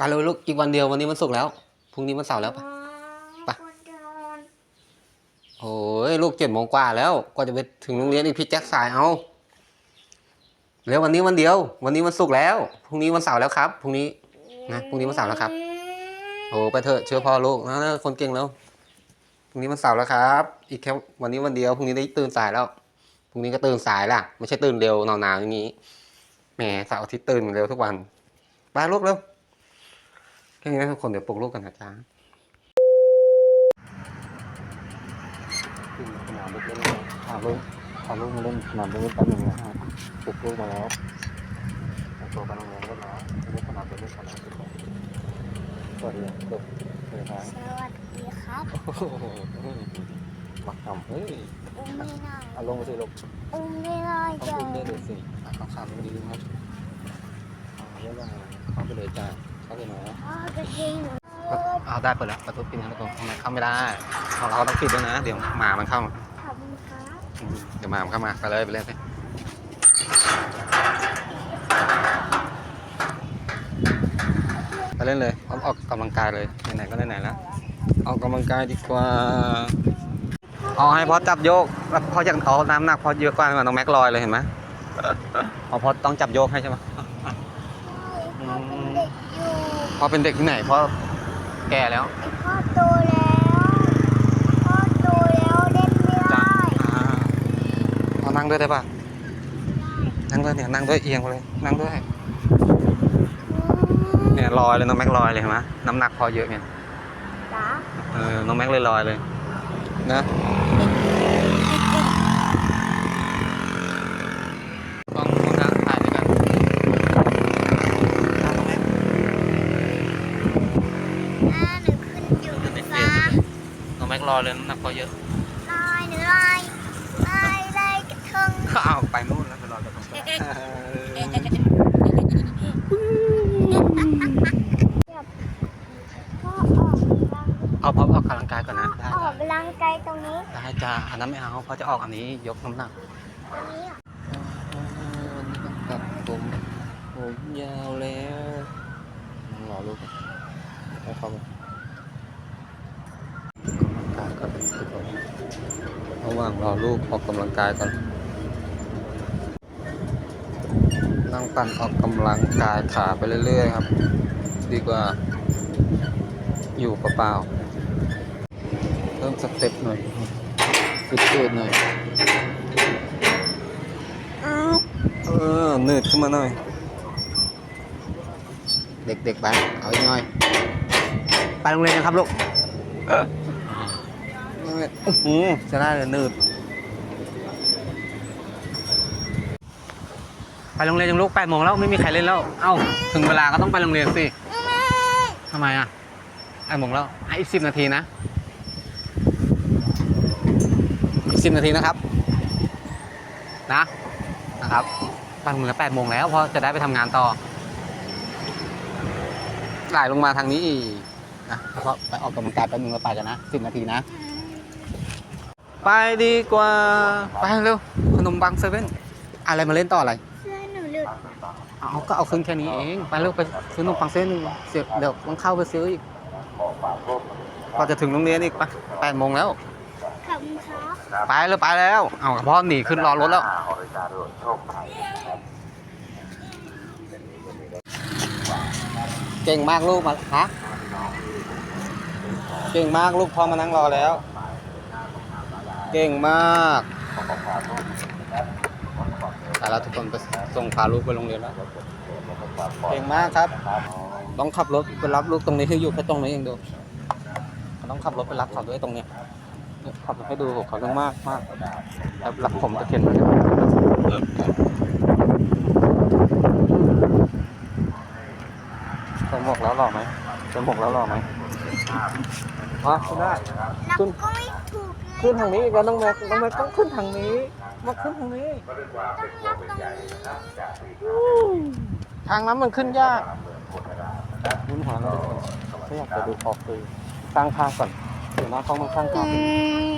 ไปเลยลูกอีกวันเดียววันนี้มันศุกร์แล้วพรุ่งนี้มันเสาร์แล้วปะ ไปคนจะนอนโอ้ยลูกเจ็ดโมงกว่าแล้วกว่าจะไปถึงโรงเรียนอีกพี่แจ็คสายเอาแล้ววันนี้วันเดียว วันนี้วันศุกร์แล้วพรุ่งนี้วันเสาร์แล้วครับพรุ่งนี้นะพรุ่งนี้วันเสาร์แล้วครับโอ้ไปเถอะเชื่อพ่อลูกนะนะคนเก่งแล้วพรุ่งนี้วันเสาร์แล้วครับ อีกแค่วันนี้วันเดียวพรุ่งนี้ได้ตื่นสายแล้วพรุ่งนี้ก็ตื่นสายล่ะ ไม่ใช่ตื่นเร็วนอนนานอย่างนี้แหมเสาร์อาทิตย์ตื่นเร็วทุกวันไปลูกเร็ว แค่นี้นะทุกคนเดี๋ยวปลุกลูกกันนะจ๊ะขึ้นสนามเด็กเล่นพาลูกพาลูกมาเล่นสนามเด็กเล่นแป๊บนึงนะฮะปลุกลูกมาแล้วตัวไปโรงเรียนเรียบร้อยเล่นสนามเด็กเล่นสนามเด็กเล่นสวัสดีลูกสวัสดีครับสวัสดีครับโอ้โหบักทำเฮ้ยอุ้มไม่ได้เอาลงมาสิลูกอุ้มไม่ได้ต้องจ้ะขึ้นได้เลยสิต้องขามไปดีครับเอาเรียกว่าเข้าไปเลยจ้า เข้าไปหน่อยนะพ่อจะทิ้งหนูเอาได้เปิดแล้วประตูปิดนะทุกคนทำไมเข้าไม่ได้ของเราต้องปิดด้วยนะ เดี๋ยวหมามันเข้ามาขอบคุณครับอืมเดี๋ยวหมามันเข้ามาไปเลยไปเลยไปไปเล่นเลยเอาออกกำลังกายเลยไหนๆก็ไหนๆแล้วออกกำลังกายดีกว่าเอาให้พอจับโยกแล้วพอจะเอาน้ำหนักพอเยอะกว่าน้องแม็กลอยเลยเห็นไหมเอาพอต้องจับโยกให้ใช่ไหม พ่อเป็นเด็กอยู่พอเป็นเด็กที่ไหนเพราะแก่แล้วไอพ่อโตแล้วพ่อโตแล้วเล่นไม่ได้อ่าเอานั่งด้วยได้ป่ะนั่งด้วยเนี่ยนั่งด้วยเอียงไปเลยนั่งด้วยเนี่ยลอยเลยน้องแม็กลอยเลยเห็นไหมน้ำหนักพอเยอะเนี่ยจ้าเออน้องแม็กเลยลอยเลยนะต้องต้องการถ่ายด้วยกันน้องแม็ก อ่าหนูขึ้นอยู่บนฟ้า น้อง แม็กลอยเลยน้ำหนักพอเยอะลอยหนูลอยลอยลอยกระทงอ้าวไปนู่นแล้วไปลอยกับตรงนั้นพ่อออกกำลังเอาพอออกกำลังกายก่อนนะได้ออกกำลังกายตรงนี้ได้จ้าอันนั้นไม่เอาเพราะจะออกอันนี้ยกน้ำหนักตรงนี้อะวันนี้ต้องตัดผมผมยาวแล้วรอลูกก่อนให้เข้ามา ออกกำลังกายก่อนทุกคนระหว่างรอลูกออกกำลังกายก่อนนั่งปั่นออกกำลังกายขาไปเรื่อยๆครับ ดีกว่าอยู่เปล่าๆเพิ่มสเต็ปหน่อยฟิตเนสหน่อยเออหนืดขึ้นมาหน่อย เด็กๆไปเอาอีกหน่อย ไปโรงเรียนกันครับลูก อื้อหือจะได้เลยนืดไปโรงเรียนยังลูกแปดโมงแล้วไม่มีใครเล่นแล้ว เอ้าถึงเวลาก็ต้องไปโรงเรียนสิทำไมอะแปดโมงแล้วให้อีกสิบนาทีนะอีกสิบนาทีนะครับ นะนะครับไปโรงเรียนแปดโมงแล้วเพราะจะได้ไปทำงานต่อไหลลงมาทางนี้อีกนะเพราะไปออกกำลังกายแป๊บนึงแล้วไปกันนะสิบนาทีนะ ไปดีกว่า ไปเร็ว ขนมปังเซเว่นอะไรมาเล่นต่ออะไร เสื้อหนูหลุดเอาก็เอาขึ้นแค่นี้เอง ไปเร็วไปซื้อขนมปังเส้นหนึ่งเสียเดี๋ยวต้องเข้าไปซื้ออีกกว่าจะถึงโรงเรียนอีกปะแปดโมงแล้ว ขอบคุณครับไปแล้วไปแล้ว เอาพ่อหนีขึ้นรอรถแล้ว เก่งมากลูกมาฮะเก่งมากลูกพ่อมานั่งรอแล้ว เก่งมากแต่แล้วทุกคนไปส่งพาลูกไปโรงเรียนแล้ว เก่งมากครับ ต้องขับรถไปรับลูกตรงนี้ที่อยู่แค่ตรงนี้เองดูต้องขับรถไปรับเขาด้วยตรงเนี้ยเนี่ยขับรถให้ดูเขาต้องมากมากแล้วรับผมตะเคียนมาเนี่ยจะหมกแล้วหล่อไหมจะหมกแล้วหล่อไหมอ๋อขึ้นได้นับขึ้นก็ไม่ถูกเลย ขึ้นทางนี้อีกแล้วน้องแม็กน้องแม็กต้องขึ้นทางนี้มาขึ้นทางนี้ต้องนับตรงนี้ทางนั้นมันขึ้นยากมุนหัวนะทุกคนไม่อยากจะดูออกเลยตั้งค่าก่อนเดี๋ยวนะเขามาข้างอืก่อน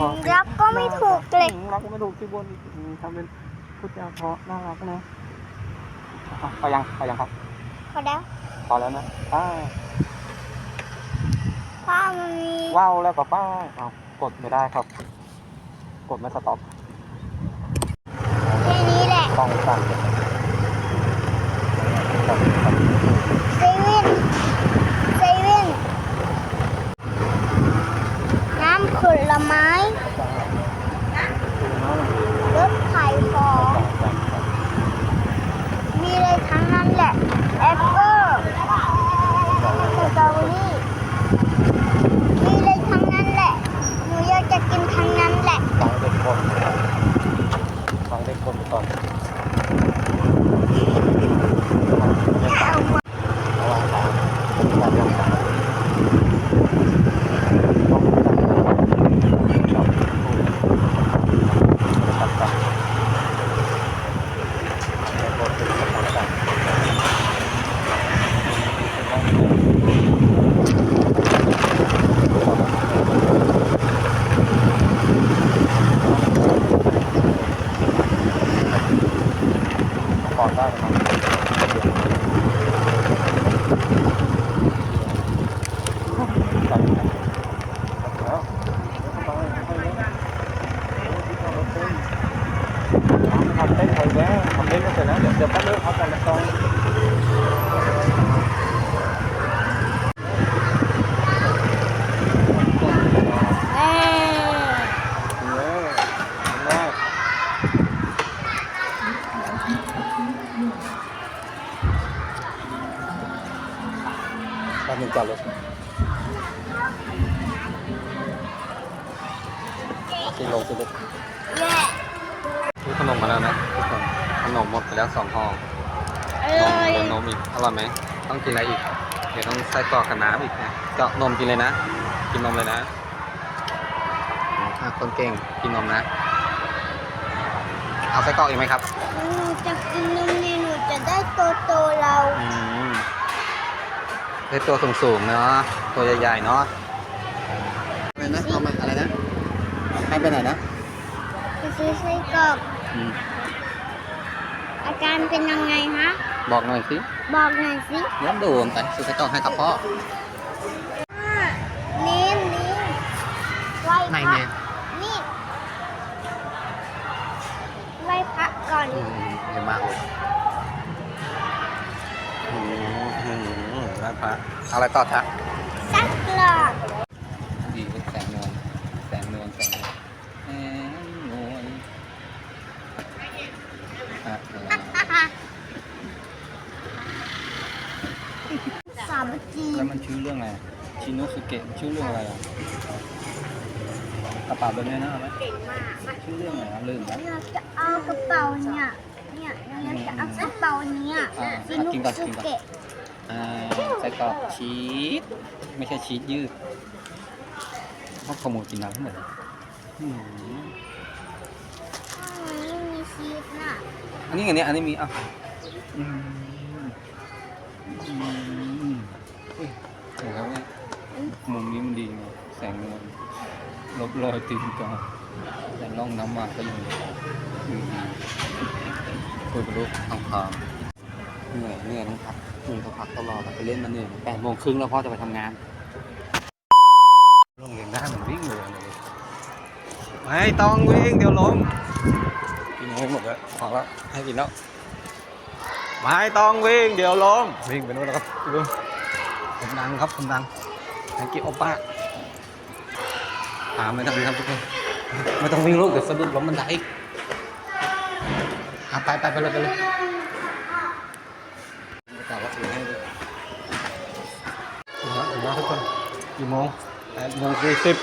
มรับก็ไม่ถูกเลยรักก็ไม่ถูกที่บนอืมทำเป็นพูดจาเพราะน่ารักนะอะพอยังพอยังครับพอแล้วพอแล้วนะอ่าป้ามันมีว้าวแล้วป้าป้าเอา กดไม่ได้ครับ กดไม่สต็อปแค่นี้แหละ ต้องสั่ง เซเว่นเซเว่นน้ำผลไม้รถขายของมีอะไรทั้งนั้นแหละแอปเปิ้ลสตรอเบอรี่มีอะไรทั้งนั้นแหละ หนูอยากจะกินทั้งนั้นแหละ ฟังเด็กคนฟังเด็กคนก่อน เอามา ระหว่างทางระหว่างทาง ก่อนได้ไหม ทำเต้นไทยแล้วทำเต้นก็เสร็จแล้วเดี๋ยวเดี๋ยวแป๊บนึงเอาแต่ละตอน เอ้ย เนี่ยแรกแป๊บนึงจอดรถ กินลงกินลงแย่ซื้อขนมมาแล้วนะทุกคนขนมหมดไปแล้วสองห่ออนร่มอยเดี๋ยวนมอีกอร่อยไหมต้องกินอะไรอีก เดี๋ยวต้องใส่กรอกกับน้ำอีกนะเจาะนมกินเลยนะ กินนมเลยนะอะคนเก่งกินนมนะ เอาไส้กรอกอีกไหมครับหนูจะกินนมนี่หนูจะได้โตโตๆเราอืมได้ตัวสูงๆเนาะตัวใหญ่ๆเนาะอะไรนะเอามา อะไรนะให้ไปไหนนะจะซื้อไส้กรอกอืมอาการเป็นยังไงฮะ บอกหน่อยสิบอกหน่อยสิเลี้ยงดูมไปซื้อไส้กรอกให้กับพ่อนี่นี่ไหว้ไหนพระเนี่ยนี่ไหว้พระก่อนอืมเยอะมากเลยอืมอืมไหว้พระเอาอะไรต่อทัก สักหลอด ดีเป็นแสงนวลแสงนวลแสงนวล แสงนวลอะอะไรสามัคคีแล้วมันชื่อเรื่องอะไรชิโนสุเกะชื่อเรื่องอะไรอะกระเป๋าแบบนี้นะเอาไหมเก่งมากชื่อเรื่องอะไรอะลืมแล้วเราจะเอากระเป๋าเนี่ยเนี่ยเราจะเอากระเป๋าเนี่ยอ่าซินุกินก่อนสุกินก่อนเกะอ่าใส่กรอกชีสไม่ใช่ชีสยืดเขาขโมยกินน้ำทั้งหมดเลยอืมมัน ไม่มีชีสน่ะอันนี้ไงเนี่ยอันนี้มีอะอืมอืมอุ้ยโอ้โหแล้วเนี่ยมุมนี้มันดีไงแสงนวลลบรอยตีนกาแต่ร่องน้ำมากก็ยังอืมคุยกับลูกทางทางเหนื่อยเหนื่อยต้องพักเหนื่อยต้องพักตลอดอไปเล่นมาเหนื่อยแปดโมงครึ่งแล้วพ่อจะไปทำงานโรงเรียนได้มันวิ่งเลย ไม่ต้องวิ่งเดี๋ยวล้มกินไม่หมดแล้วพอแล้วให้กินแล้วไม่ต้องวิ่งเดี๋ยวล้มวิ่งไปนู่นแล้วครับดูผมดังครับผมดังแองกี้โอป้าตามไม่ต้องวิ่งครับทุกคนไม่ต้องวิ่งลูกเดี๋ยวสะดุดล้มบันไดอะไปไปไปเลยไปเลยกล่าวว่าถือให้ด้วยถึงแล้วถึงแล้วทุกคนกี่โมงแปดโมงสี่สิบ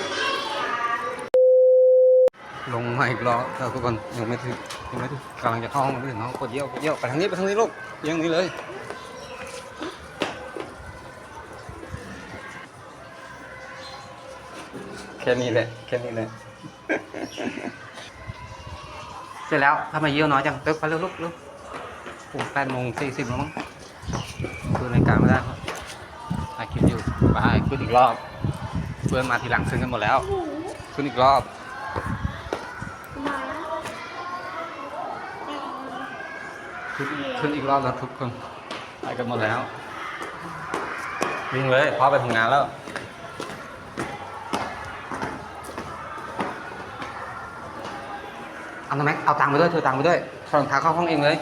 ลงมาอีกรอบแล้วทุกคนยังไม่ถึงยังไม่ถึงกำลังจะเข้าห้องไม่ถึงห้องกดเยี่ยวกดเยี่ยวไปทางนี้ไปทางนี้ลูกเยี่ยงนี้เลยแค่นี้แหละแค่นี้แหละเสร็จแล้วทำไมเยี่ยวน้อยจังเติกไปเร็วลูกเร็วโอ้แปดโมงสี่สิบแล้วมั้งดูในาฬิการไม่ได้ครับถ่ายคลิปอยู่ไปขึ้นอีกรอบ เพื่อนมาทีหลังขึ้นกันหมดแล้ว ขึ้นอีกรอบ ขึ้นขึ้นอีกรอบแล้วทุกคนไปกันหมดแล้ว วิ่งเลยพ่อไปทำงานแล้ว เอาทำไมเอาตังค์ไปด้วยเธอตังค์ไปด้วยถอรองเท้าเข้าห้องเองเลย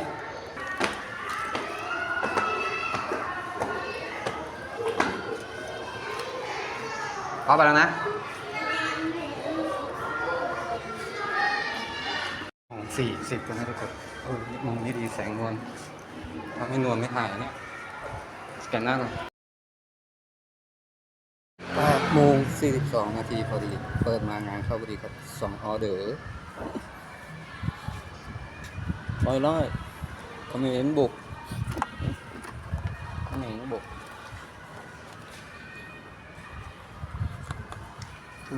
พ่อไปแล้วนะสี่สิบกันนะทุกคน ออมองนี่ดีแสงนวลถ้าไม่นวลไม่ถ่ายเนี่ยสแกนหน้าก่อนแปดโมงสี่สิบสองนาทีพอดี เปิดมางานเข้าพอดีครับสองออเดอร์ร้อยร้อยคอมเมนต์บุกคอมเมนต์บุก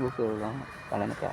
รู้สึกแล้วอะไรนะจ๊ะ